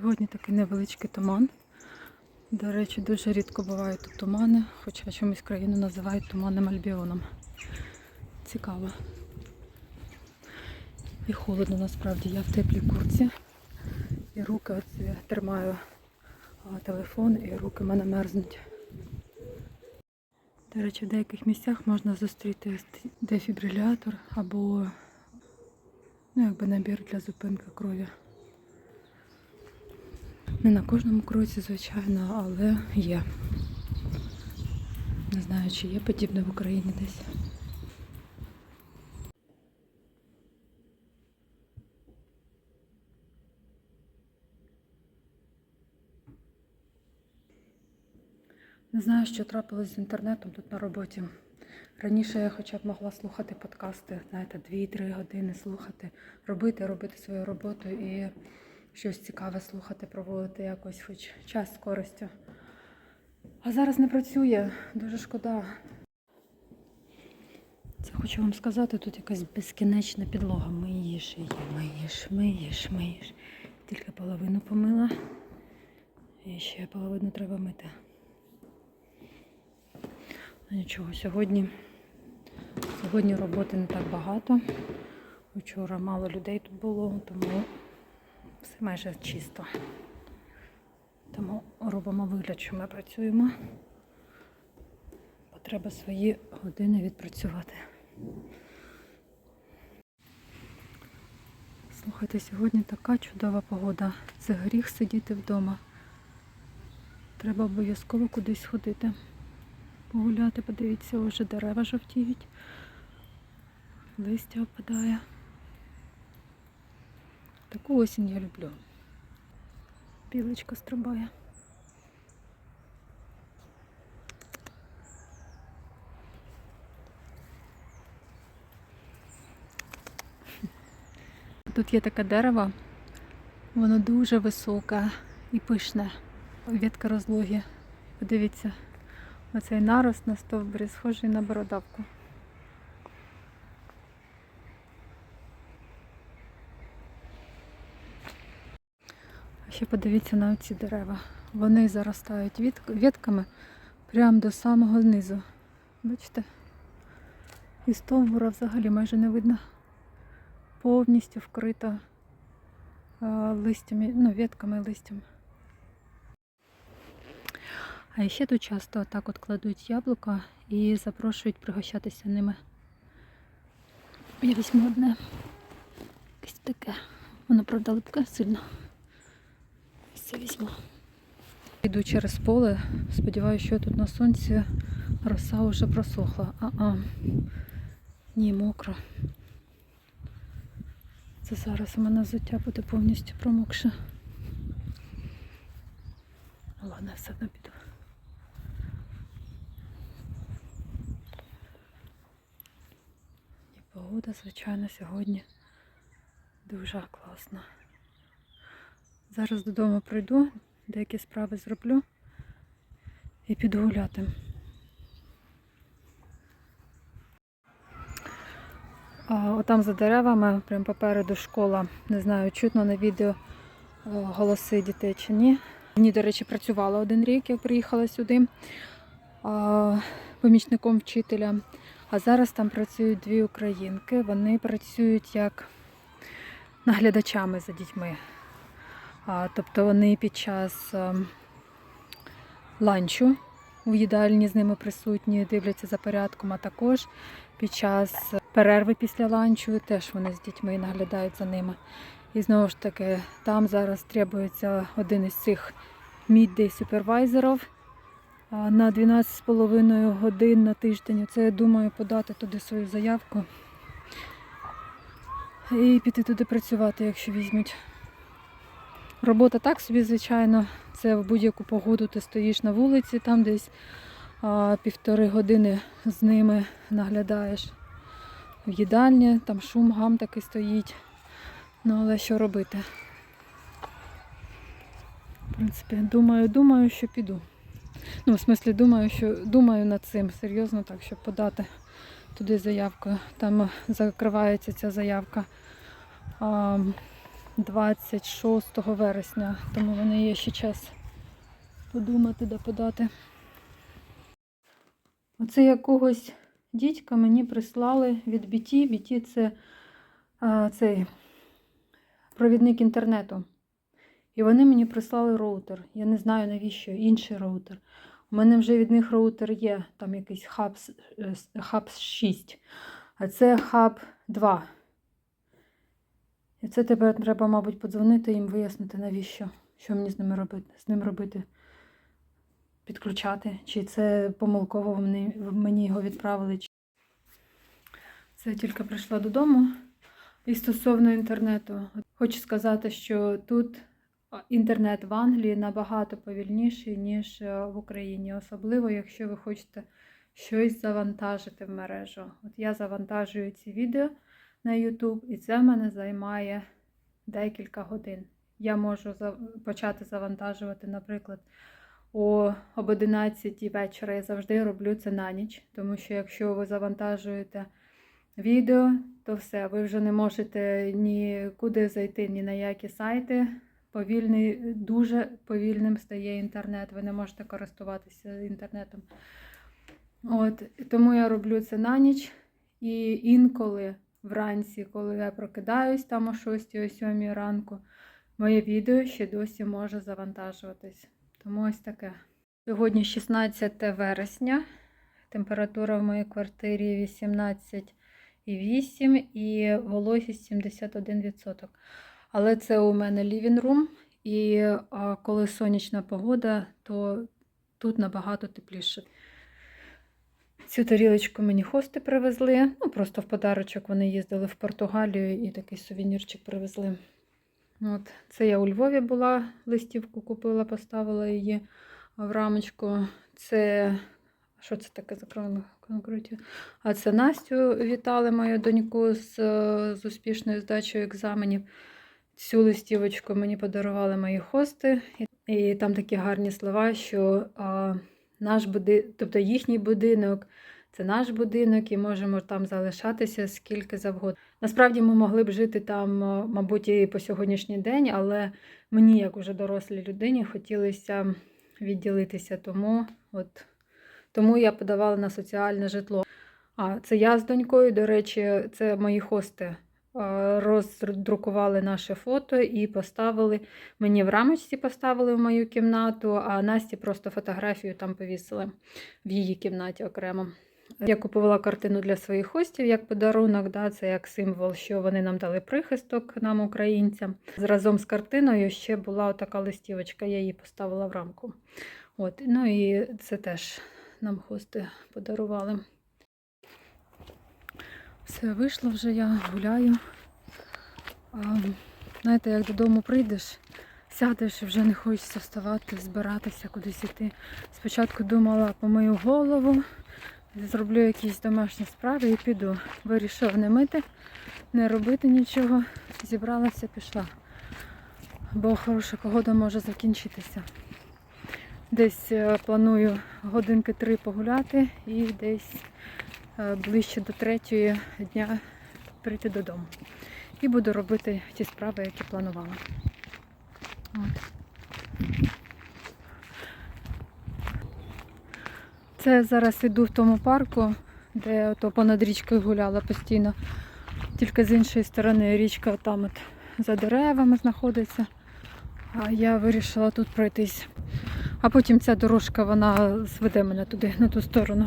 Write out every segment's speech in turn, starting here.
Сьогодні такий невеличкий туман. До речі, дуже рідко бувають тут тумани, хоча чомусь країну називають туманним альбіоном. Цікаво. І холодно насправді. Я в теплій курці. І руки от я тримаю телефон, і руки в мене мерзнуть. До речі, в деяких місцях можна зустріти дефібрилятор або ну, якби набір для зупинки крові. Не на кожному кроці, звичайно, але є. Не знаю, чи є подібне в Україні десь. Не знаю, що трапилось з інтернетом тут на роботі. Раніше я хоча б могла слухати подкасти, знаєте, 2-3 години слухати, робити, робити свою роботу і щось цікаве слухати, проводити якось хоч час з користю. А зараз не працює, дуже шкода. Це хочу вам сказати, тут якась безкінечна підлога. Миєш її, миєш, миєш, миєш. Тільки половину помила. І ще половину треба мити. Ну, Нічого, сьогодні, сьогодні роботи не так багато. Вчора мало людей тут було, тому все майже чисто. Тому робимо вигляд, що ми працюємо. Бо треба свої години відпрацювати. Слухайте, сьогодні така чудова погода. Це гріх сидіти вдома. Треба обов'язково кудись ходити. Погуляти, подивіться, вже дерева жовтіють. Листя опадає. Таку осінь я люблю. Білочка стрибає. Тут є таке дерево, воно дуже високе і пишне. Ветка розлогі. Подивіться, оцей нарост на стовбурі схожий на бородавку. Ще подивіться на ці дерева. Вони заростають ветками прямо до самого низу. Бачите? І стовбура взагалі майже не видно. Повністю вкрита листями, ну, ветками і листям. А ще тут часто так от кладуть яблука і запрошують пригощатися ними. Я візьму одне. Якесь таке. Воно, правда, липке сильно. Візьму. Йду через поле. Сподіваюся, що тут на сонці роса вже просохла. А-а. Ні, мокро. Це зараз у мене взуття буде повністю промокше. Ладно, все одно піду. І погода, звичайно, сьогодні дуже класна. Зараз додому прийду, деякі справи зроблю і піду гуляти. Отам за деревами, прямо попереду школа. Не знаю, чутно на відео голоси дітей чи ні. Мені, до речі, працювала один рік, як приїхала сюди помічником вчителя. А зараз там працюють дві українки. Вони працюють як наглядачами за дітьми. Тобто вони під час ланчу у їдальні з ними присутні, дивляться за порядком, а також під час перерви після ланчу теж вони з дітьми наглядають за ними. І знову ж таки, там зараз требується один із цих midday супервайзерів на 12,5 годин на тиждень. Це я думаю подати туди свою заявку і піти туди працювати, якщо візьмуть. Робота так собі, звичайно, це в будь-яку погоду ти стоїш на вулиці, там десь а, півтори години з ними наглядаєш в їдальні, там шум, гам такий стоїть. Ну, але що робити? В принципі, думаю, думаю, що піду. Ну, в смислі, думаю, що думаю над цим серйозно, так, щоб подати туди заявку. Там закривається ця заявка а, 26 вересня, тому в є ще час подумати, де подати. Оце якогось дідька мені прислали від BT. BT це а, цей провідник інтернету. І вони мені прислали роутер. Я не знаю навіщо інший роутер. У мене вже від них роутер є, там якийсь е, 6, а це Hub 2. І це тепер треба, мабуть, подзвонити їм, вияснити, навіщо, що мені з ними робити, з ним робити. Підключати, чи це помилково мені, мені його відправили. чи- Це тільки прийшла додому. І стосовно інтернету, хочу сказати, що тут інтернет в Англії набагато повільніший, ніж е, в Україні, особливо якщо ви хочете щось завантажити в мережу. От я завантажую ці відео на YouTube, і це мене займає декілька годин. Я можу почати завантажувати, наприклад, о, об 11 вечора. Я завжди роблю це на ніч, тому що якщо ви завантажуєте відео, то все, ви вже не можете нікуди зайти, ні на які сайти. Повільний, дуже повільним стає інтернет. Ви не можете користуватися інтернетом. От, тому я роблю це на ніч. І інколи вранці, коли я прокидаюсь там о 6 о 7 ранку, моє відео ще досі може завантажуватись. Тому ось таке. Сьогодні 16 вересня. Температура в моїй квартирі 18,8 і вологість 71%. Але це у мене living room, і коли сонячна погода, то тут набагато тепліше. Цю тарілочку мені хости привезли. Ну, просто в подарочок вони їздили в Португалію і такий сувенірчик привезли. От. Це я у Львові була, листівку купила, поставила її в рамочку. Це що це таке закрила конкреті? А це Настю вітали мою доньку з, з успішною здачею екзаменів. Цю листівочку мені подарували мої хости, і там такі гарні слова, що а, наш буди... тобто їхній будинок це наш будинок, і можемо там залишатися скільки завгодно. Насправді ми могли б жити там, мабуть, і по сьогоднішній день, але мені, як уже дорослій людині, хотілося відділитися. Тому, от, тому я подавала на соціальне житло. А це я з донькою, до речі, це мої хости роздрукували наше фото і поставили мені в рамочці поставили в мою кімнату, а Насті просто фотографію там повісили в її кімнаті окремо. Я купувала картину для своїх хостів як подарунок, да, це як символ, що вони нам дали прихисток нам, українцям. Разом з картиною ще була така листівочка, я її поставила в рамку. От, ну і це теж нам хости подарували. Все, вийшла вже я, гуляю. А, знаєте, як додому прийдеш, сядеш і вже не хочеться вставати, збиратися, кудись іти. Спочатку думала, помию голову, зроблю якісь домашні справи і піду. Вирішив не мити, не робити нічого. Зібралася, пішла. Бо хороша погода може закінчитися. Десь е, планую годинки три погуляти і десь ближче до третьої дня прийти додому. І буду робити ті справи, які планувала. От. Це зараз іду в тому парку, де то понад річкою гуляла постійно. Тільки з іншої сторони річка там от за деревами знаходиться. А я вирішила тут пройтись. А потім ця дорожка вона зведе мене туди, на ту сторону.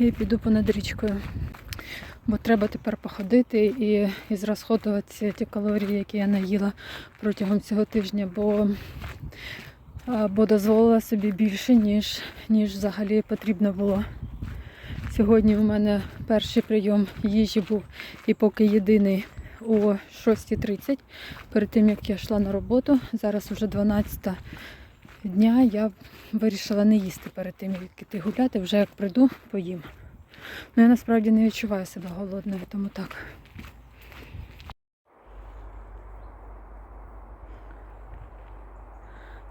І піду понад річкою. Бо треба тепер походити і, і зрозходувати ті калорії, які я наїла протягом цього тижня, бо, бо дозволила собі більше, ніж, ніж взагалі потрібно було. Сьогодні у мене перший прийом їжі був і поки єдиний о 6.30, перед тим як я йшла на роботу. Зараз вже 12 дня. Я вирішила не їсти перед тим, як іти гуляти. Вже як прийду, поїм. Ну, я насправді не відчуваю себе голодною, тому так.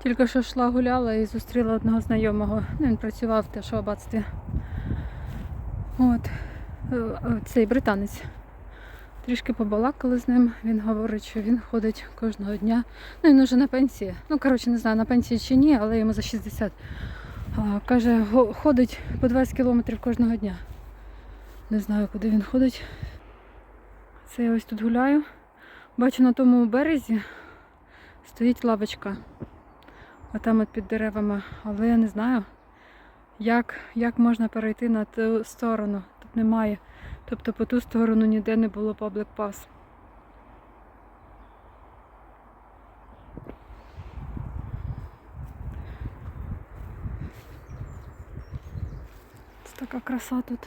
Тільки що йшла гуляла і зустріла одного знайомого. Ну, він працював теж в аббатстві. От. Е, е, Цей британець. Трішки побалакали з ним. Він говорить, що він ходить кожного дня. Ну, він вже на пенсії. Ну, коротше, не знаю, на пенсії чи ні, але йому за 60. А, каже, ходить по 20 кілометрів кожного дня. Не знаю, куди він ходить. Це я ось тут гуляю. Бачу на тому березі стоїть лавочка. Отам от під деревами. Але я не знаю, як, як можна перейти на ту сторону. Тут немає. Тобто по ту сторону ніде не було паблик пас. Ось така краса тут.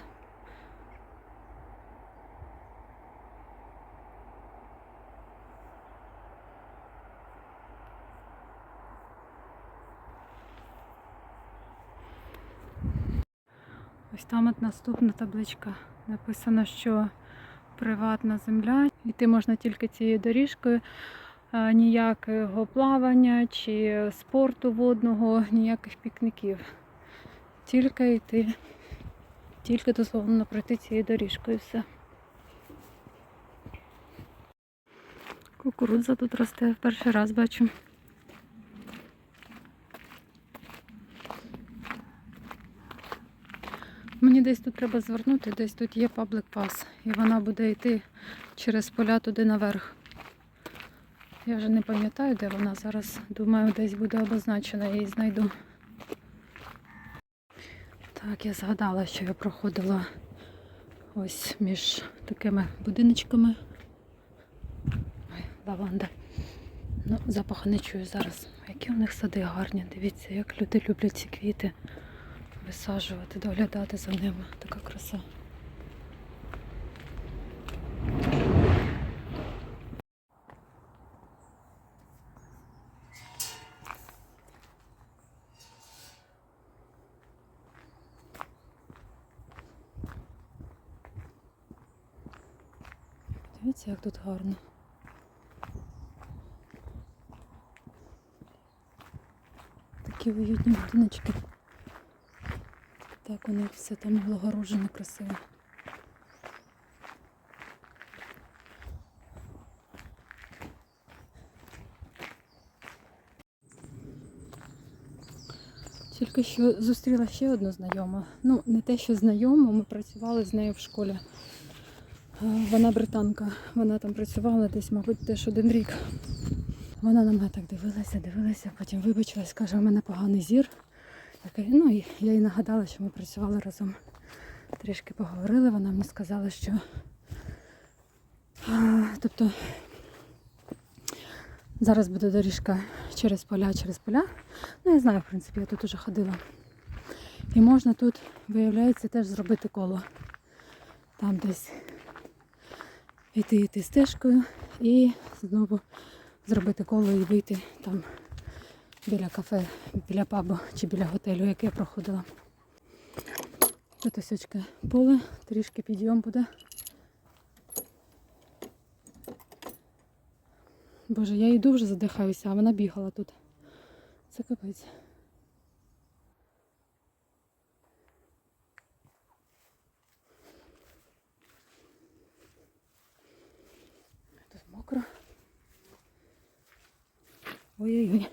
Ось там от наступна табличка. Написано, що приватна земля. Йти можна тільки цією доріжкою. Ніякого плавання чи спорту водного, ніяких пікніків. Тільки йти, тільки дозволено пройти цією доріжкою все. Кукурудза тут росте, перший раз бачу. Мені десь тут треба звернути, десь тут є паблик пас. І вона буде йти через поля туди наверх. Я вже не пам'ятаю, де вона зараз. Думаю, десь буде обозначена, я її знайду. Так, я згадала, що я проходила ось між такими будиночками. Ой, лаванда. Ну, запаху не чую зараз. Які у них сади гарні. Дивіться, як люди люблять ці квіти висаджувати, доглядати за ними. Така краса. Дивіться, як тут гарно. Такі уютні будиночки. Так у них все там облагороджено красиво. Тільки що зустріла ще одну знайому. Ну, не те, що знайому, ми працювали з нею в школі. Е, Вона британка. Вона там працювала десь, мабуть, теж один рік. Вона на мене так дивилася, дивилася, потім вибачилась, каже, у мене поганий зір. Я ну і я їй нагадала, що ми працювали разом. Трішки поговорили, вона мені сказала, що тобто зараз буде доріжка через поля, через поля. Ну, я знаю, в принципі, я тут уже ходила. І можна тут, виявляється, теж зробити коло. Там десь йти йти стежкою і знову зробити коло і вийти там біля кафе, біля пабу чи біля готелю, який я проходила. Тут ось очки поле, трішки підйом буде. Боже, я йду вже задихаюся, а вона бігала тут. Це капець. Тут мокро. Ой-ой-ой.